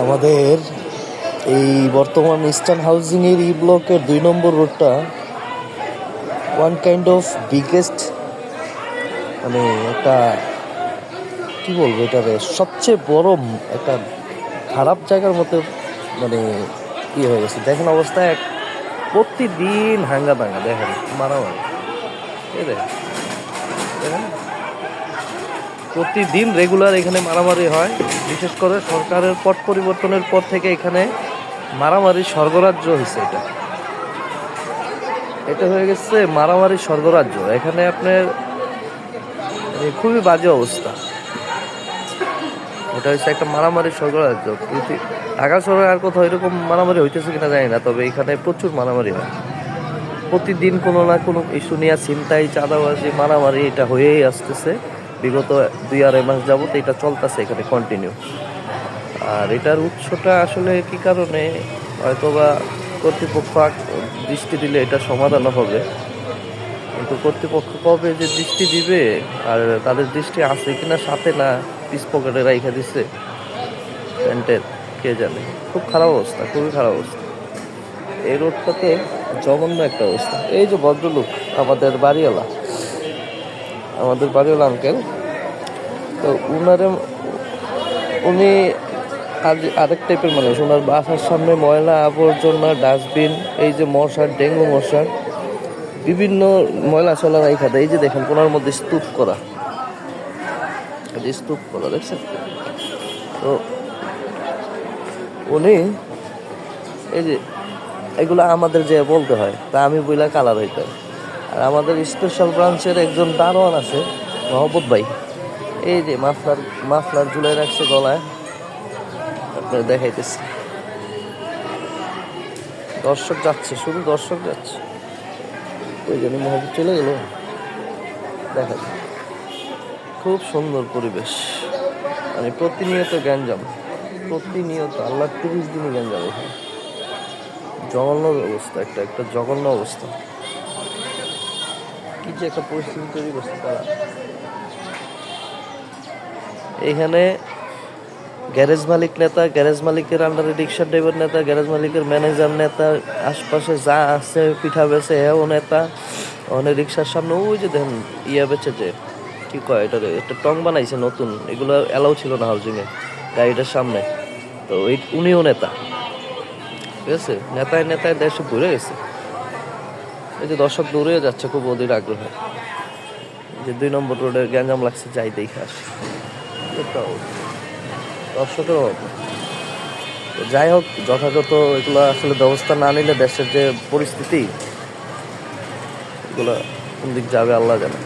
আমাদের এই বর্তমান ইস্টার্ন হাউজিং এর ই ব্লকের দুই নম্বর রোডটা ওয়ান কাইন্ড অফ বিগেস্ট মানে একটা, কি বলব এটারে, সবচেয়ে বড় একটা খারাপ জায়গার মতো মানে ইয়ে হয়ে গেছে। দেখেন অবস্থা এক, প্রতিদিন হাঙ্গা দাঙ্গা দেখেন, মারামারি। এই প্রতিদিন রেগুলার এখানে মারামারি হয়। বিশেষ করে সরকারের পট পরিবর্তনের পর থেকে এখানে মারামারি স্বর্গরাজ্য হয়েছে এটা। এটা হয়ে গেছে মারামারি স্বর্গরাজ্য। এখানে আপনার খুবই বাজে অবস্থা। এটা হচ্ছে একটা মারামারি স্বর্গরাজ্য। ঢাকা শহরে আর কোথাও এরকম মারামারি হইতেছে কিনা জানি না, তবে এখানে প্রচুর মারামারি হয়। প্রতিদিন কোনো না কোনো ইস্যু নিয়ে চিন্তাই চাঁদাবাজি, মারামারি এটা হয়েই আসতেছে। বিগত দুই আড়াই মাস যাবত এটা চলতেছে এখানে কন্টিনিউ আর এটার উৎসটা আসলে কি কারণে? হয়তোবা কর্তৃপক্ষ দৃষ্টি দিলে এটা সমাধান হবে। কিন্তু কর্তৃপক্ষ কবে যে দৃষ্টি দিবে আর তাদের দৃষ্টি আছে কিনা সাথে না পিস পকেটে রাইখা দিচ্ছে প্যান্টের, কে জানে। খুব খারাপ অবস্থা, খুবই খারাপ অবস্থা। এই রোডটাতে জঘন্য একটা অবস্থা। এই যে ভদ্রলোক, আমাদের বাড়িওয়ালা আমাদের বাড়িওয়ালা আঙ্কেল তো উনারে উনি আজ আরেক টাইপের মানুষ। ওনার বাসার সামনে ময়লা আবর্জনা ডাস্টবিন এই যে মশার, ডেঙ্গু মশার, বিভিন্ন ময়লা চলা রাইখা দেয় এই যে দেখেন, কোনার মধ্যে স্তূপ করা। স্তূপ করা, দেখছেন? তো উনি এই যে, এগুলো আমাদের যে বলতে হয়, তা আমি বইলা কালার হইতে আর আমাদের স্পেশাল ব্রাঞ্চের একজন দারোয়ান আছে মহব্বত ভাই। এই যে মাফলার মাফলার ঝুলাই রাখছে গলায়। আপনার দেখাইতেছি। দর্শক যাচ্ছে, শুধু দর্শক যাচ্ছে। ওই জন্য মহব্বত চলে গেল। দেখা। খুব সুন্দর পরিবেশ। মানে প্রতিনিয়ত গ্যাঞ্জাম। প্রতিনিয়ত আল্লাহ তিরিশ দিনই গ্যাঞ্জাম এখানে। জঘন্য অবস্থা, একটা একটা জঘন্য অবস্থা। কি একটা পরিস্থিতি তৈরি করছে তারা। এখানে গ্যারেজ মালিক নেতা, গ্যারেজ মালিকের আন্ডারে রিক্সা ড্রাইভার নেতা, গ্যারেজ মালিকের ম্যানেজার নেতা, আশপাশে যা আছে, পিঠা বেছে হ্যাঁ নেতা ওখানে রিক্সার সামনে, ওই যে দেখেন, ইয়া বেচে যে, কি কয় এটা একটা টং বানাইছে নতুন, এগুলো অ্যালাউ ছিল না হাউজিংয়ে গাড়িটার সামনে। তো উনিও নেতা। ঠিক আছে? নেতায় নেতায় দেশে ঘুরে গেছে। এই যে দর্শক দৌড়ে যাচ্ছে, খুব অধীর আগ্রহে। যে দুই নম্বর রোডের গ্যাঞ্জাম লাগছে, যাই দেখে আসি। দর্শকের অভাব। যাই হোক, যথাযথ এগুলো আসলে ব্যবস্থা না নিলে দেশের যে পরিস্থিতি, এগুলো কোন দিক যাবে, আল্লাহ জানে।